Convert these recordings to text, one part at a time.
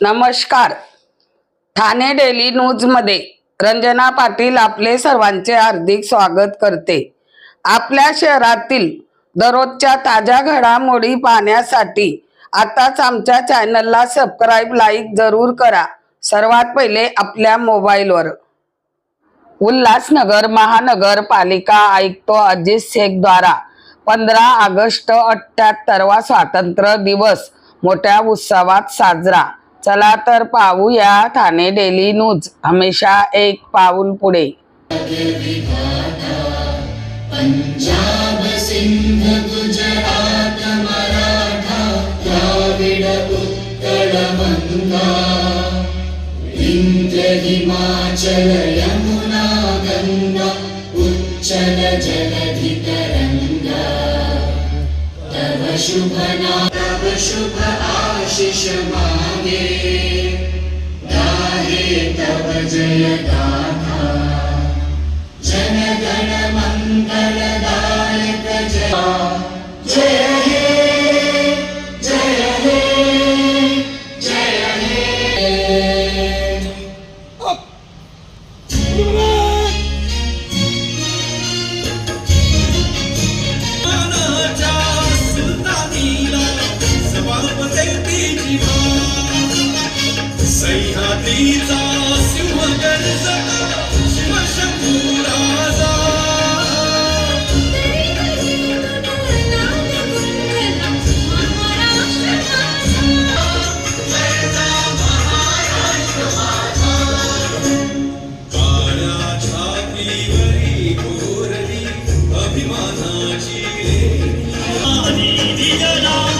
नमस्कार. ठाणे डेली न्यूजमध्ये रंजना पाटील आपले सर्वांचे हार्दिक स्वागत करते. आपल्या शहरातील दररोजच्या ताज्या घडामोडी पाहण्यासाठी आताच आमच्या चॅनलला सबस्क्राईब लाईक जरूर करा. सर्वात पहिले आपल्या मोबाईलवर. उल्हासनगर महानगरपालिका आयुक्त अजित शेख द्वारा पंधरा ऑगस्ट अठ्याहत्तरवा स्वातंत्र्य दिवस मोठ्या उत्सवात साजरा. चला तर पाहूया ठाणे डेली न्यूज. हमेशा एक पाऊल पुढे. गुजरात मराठा द्राविड उत्कल हिमाचल यमुना गंगा उच्चल जलधितरङ्गा शुभ ना शुभ आशिष मांगे। गाहे तव जय गाथा। जन गण मंगल मङ्गलदायक जय। जय He did.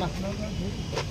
ना.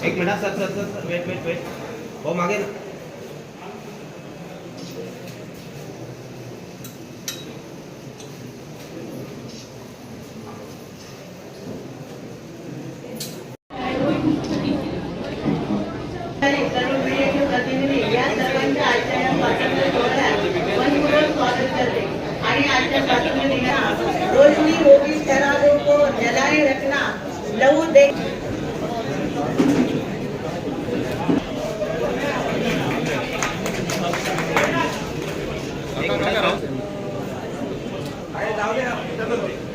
एक minute sir sir sir sir wait wait wait हो मागे या स्वातंत्र्य आणि आजच्या रोशनी होगी शराबों को जलाए रखना लहू दे एक मिनिट